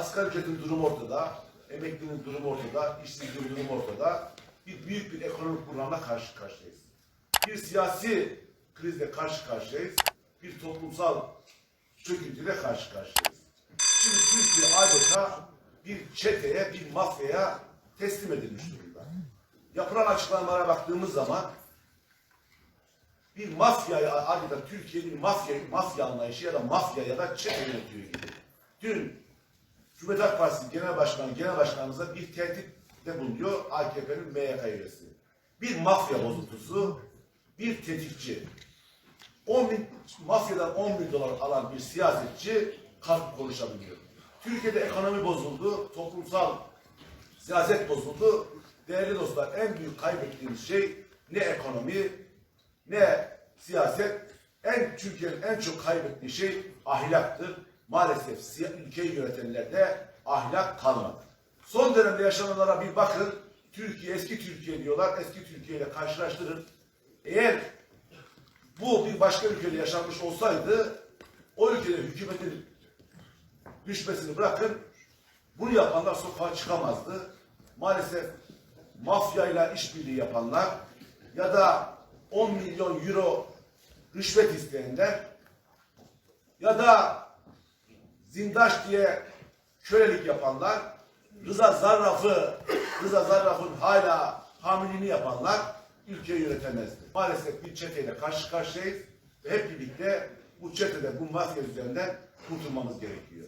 milletin durumu ortada, emeklinin durumu ortada, işsizliğin durumu ortada. Bir büyük bir ekonomik buhranla karşı karşıyayız. Bir siyasi krizle karşı karşıyayız. Bir toplumsal çöküntüyle karşı karşıyayız. Şimdi Türkiye adeta bir çeteye, bir mafyaya teslim edilmiş durumda. Yapılan açıklamalara baktığımız zaman bir mafyaya adeta Türkiye bir mafya, mafya anlayışı ya da mafya ya da çete yönetiyor gibi. Dün Cumhuriyet Halk Partisi Genel Başkanı, Genel Başkanımıza bir tehditte bulunuyor AKP'nin MYK üyesi. Bir mafya bozuntusu, bir tetikçi. 10 bin, mafyadan 10 bin dolar alan bir siyasetçi kalkıp konuşabiliyor. Türkiye'de ekonomi bozuldu, toplumsal siyaset bozuldu. Değerli dostlar en büyük kaybettiğimiz şey ne ekonomi ne siyaset. En Türkiye'nin en çok kaybettiği şey ahlaktır. Maalesef ülkeyi yönetenlerde ahlak kalmadı. Son dönemde yaşananlara bir bakın. Türkiye eski Türkiye diyorlar. Eski Türkiye ile karşılaştırın. Eğer bu bir başka ülkede yaşanmış olsaydı o ülkede hükümetin düşmesini bırakın bunu yapanlar sokağa çıkamazdı. Maalesef mafyayla işbirliği yapanlar ya da 10 milyon euro rüşvet isteyenler ya da zindaş diye kölelik yapanlar Rıza Zarraf'ı Rıza Zarraf'ın hala hamilini yapanlar ülkeyi yönetemezdi. Maalesef bir çeteyle karşı karşıyayız ve hep birlikte bu çetede bu mafya üzerinden kurtulmamız gerekiyor.